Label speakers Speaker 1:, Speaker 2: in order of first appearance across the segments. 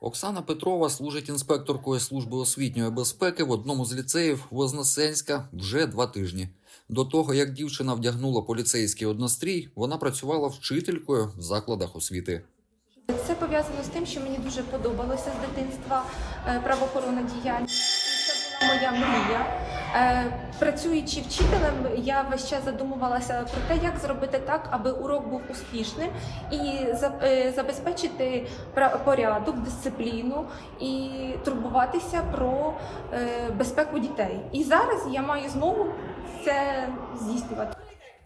Speaker 1: Оксана Петрова служить інспекторкою служби освітньої безпеки в одному з ліцеїв Вознесенська вже два тижні. До того, як дівчина вдягнула поліцейський однострій, вона працювала вчителькою в закладах освіти.
Speaker 2: Це пов'язано з тим, що мені дуже подобалося з дитинства е, правоохоронна діяльність. Моя мрія. Е, Працюючи вчителем, я весь час задумувалася про те, як зробити так, аби урок був успішним і е, забезпечити порядок, дисципліну і турбуватися про е, безпеку дітей. І зараз я маю змогу це здійснювати.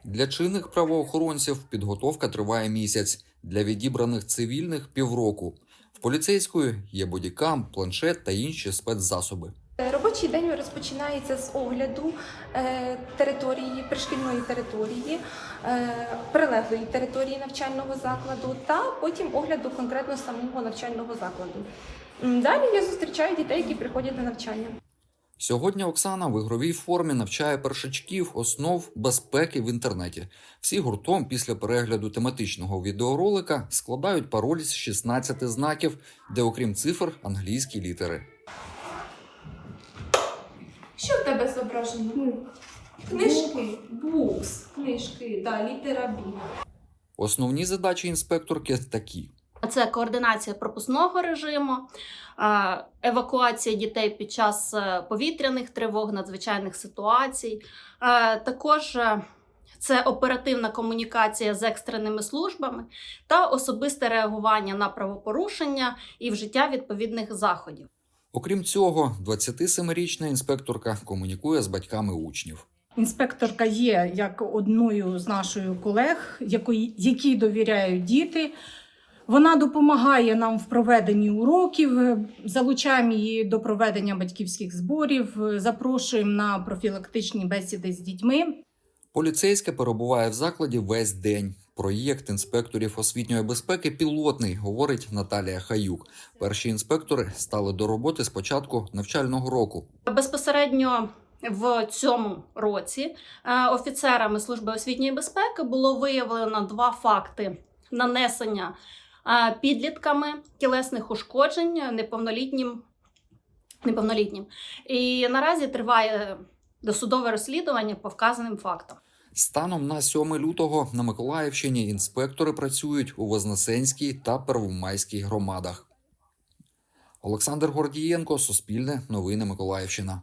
Speaker 1: Для чинних правоохоронців підготовка триває місяць, для відібраних цивільних півроку. В поліцейської є бодікам, планшет та інші спецзасоби.
Speaker 2: Робочий день розпочинається з огляду е, території, пришкільної території, е, прилеглої території навчального закладу та потім огляду конкретно самого навчального закладу. Далі я зустрічаю дітей, які приходять на навчання.
Speaker 1: Сьогодні Оксана в ігровій формі навчає першачків основ безпеки в інтернеті. Всі гуртом після перегляду тематичного відеоролика складають пароль з 16 знаків, де окрім цифр англійські літери.
Speaker 2: Що в тебе зображено? Книжки, букс, книжки, да, літера Б.
Speaker 1: Основні задачі інспекторки такі:
Speaker 3: Це координація пропускного режиму, евакуація дітей під час е, повітряних тривог, надзвичайних ситуацій. Е, Також е, це оперативна комунікація з екстреними службами та особисте реагування на правопорушення і вжиття відповідних заходів.
Speaker 1: Окрім цього, 27-річна інспекторка комунікує з батьками учнів.
Speaker 4: Інспекторка є як одною з наших колег, якій довіряють діти. Вона допомагає нам в проведенні уроків, залучаємо її до проведення батьківських зборів, запрошуємо на профілактичні бесіди з дітьми.
Speaker 1: Поліцейська перебуває в закладі весь день. Проєкт інспекторів освітньої безпеки пілотний, говорить Наталія Хаюк. Перші інспектори стали до роботи з початку навчального року.
Speaker 3: Безпосередньо в цьому році е, офіцерами служби освітньої безпеки було виявлено два факти нанесення е, підлітками тілесних ушкоджень неповнолітнім. неповнолітнім. І наразі триває досудове розслідування по вказаним фактам.
Speaker 1: Станом на 7 лютого на Миколаївщині інспектори працюють у Вознесенській та Первомайській громадах. Олександр Гордієнко, Суспільне, Новини Миколаївщина.